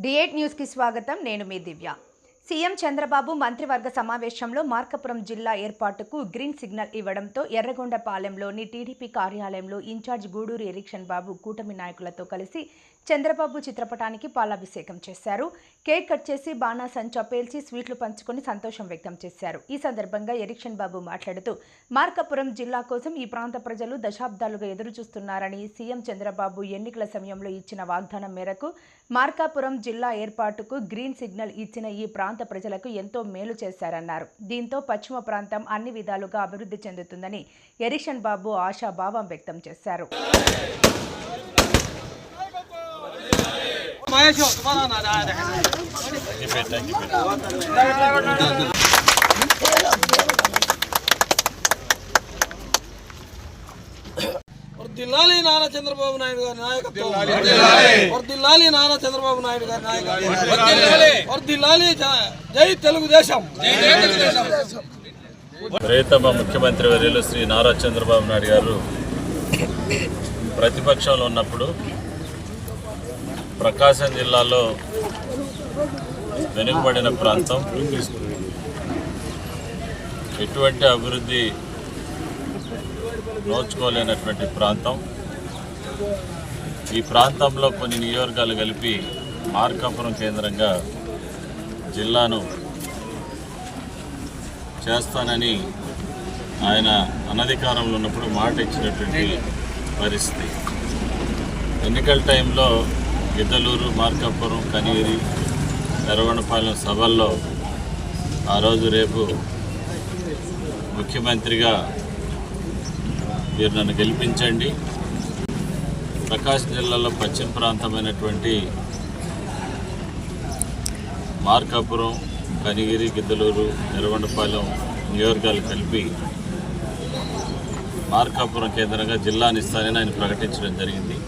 డిఏట్ న్యూస్కి స్వాగతం. నేను మీ దివ్య. సీఎం చంద్రబాబు మంత్రివర్గ సమావేశంలో మార్కపురం జిల్లా ఏర్పాటుకు గ్రీన్ సిగ్నల్ ఇవ్వడంతో ఎర్రగొండపాలెంలోని టీడీపీ కార్యాలయంలో ఇన్ఛార్జ్ గూడూరు ఎరిక్షన్ బాబు కూటమి నాయకులతో కలిసి చంద్రబాబు చిత్రపటానికి పాలాభిషేకం చేశారు. కేక్ కట్ చేసి బాణాసంచా పేల్చి స్వీట్లు పంచుకొని సంతోషం వ్యక్తం చేశారు. ఈ సందర్భంగా ఎరిక్షన్ బాబు మాట్లాడుతూ మార్కాపురం జిల్లా కోసం ఈ ప్రాంత ప్రజలు దశాబ్దాలుగా ఎదురుచూస్తున్నారని సీఎం చంద్రబాబు ఎన్నికల సమయంలో ఇచ్చిన వాగ్దానం మేరకు మార్కాపురం జిల్లా ఏర్పాటుకు గ్రీన్ సిగ్నల్ ఇచ్చిన ఈ ప్రాంత ప్రజలకు ఎంతో మేలు చేశారన్నారు. దీంతో పశ్చిమ ప్రాంతం అన్ని విధాలుగా అభివృద్ధి చెందుతుందని ఎరిషన్ బాబు ఆశాభావం వ్యక్తం చేశారు. వర్దిల్లాలి నారా చంద్రబాబు నాయుడు గారి నాయకత్వం. వర్దిల్లాలి. నారా చంద్రబాబు నాయుడు గారి నాయకత్వం. వర్దిల్లాలి. జ- జై తెలుగుదేశం. ప్రియతమ ముఖ్యమంత్రి వర్యులు శ్రీ నారా చంద్రబాబు నాయుడు గారు ప్రతిపక్షంలో ఉన్నప్పుడు ప్రకాశం జిల్లాలో వెనుకబడిన ప్రాంతం. ఎటువంటి అభివృద్ధి నోచుకోలేనటువంటి ప్రాంతం. ఈ ప్రాంతంలో కొన్ని నియోజకాలు కలిపి మార్కాపురం కేంద్రంగా జిల్లాను చేస్తానని ఆయన అనధికారంలో ఉన్నప్పుడు మాట ఇచ్చినటువంటి పరిస్థితి. ఎన్నికల టైంలో గిద్దలూరు మార్కాపురం కనిగిరి ఎర్రగొండపాలెం సభల్లో ఆ రోజు రేపు ముఖ్యమంత్రిగా మీరు నన్ను గెలిపించండి. ప్రకాశం జిల్లాలో పశ్చిమ ప్రాంతమైనటువంటి మార్కాపురం కనిగిరి గిద్దలూరు నెరవండపాలెం నియోజకాలు కలిపి మార్కాపురం కేంద్రంగా జిల్లాని ఇస్తానని ఆయన ప్రకటించడం జరిగింది.